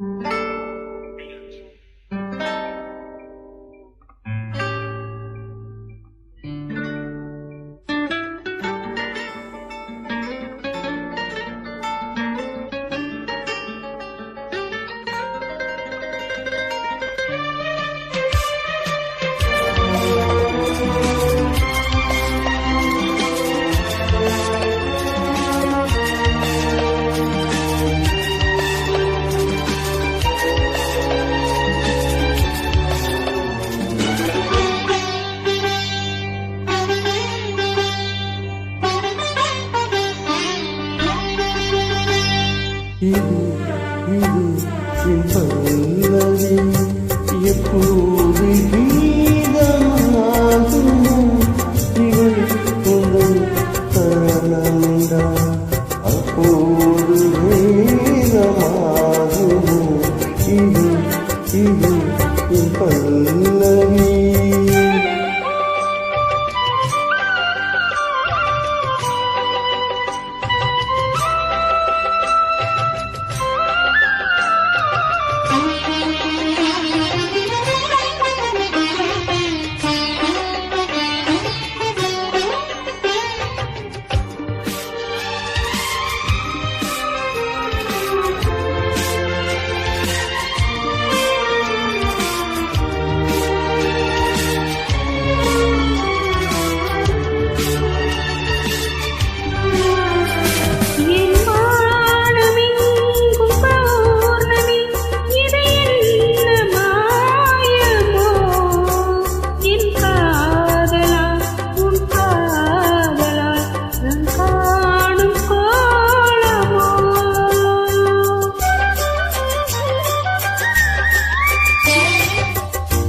இது இது என் பல்லவி எப்போது கீதமாகுமோ இவள் உங்கள் தரணமிடா அப்போது வேதமாகுமோ இது இது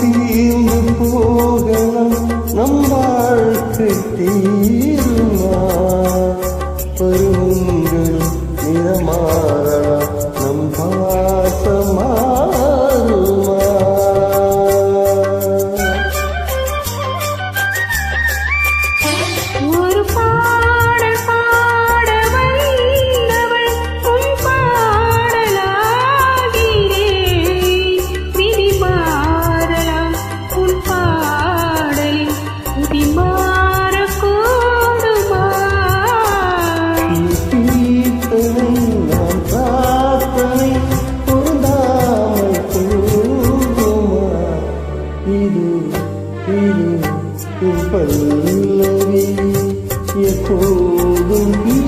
தீர்ந்து போகலாம். நம் வாழ்க்கை உன் பல்லவி எப்போதும் நீ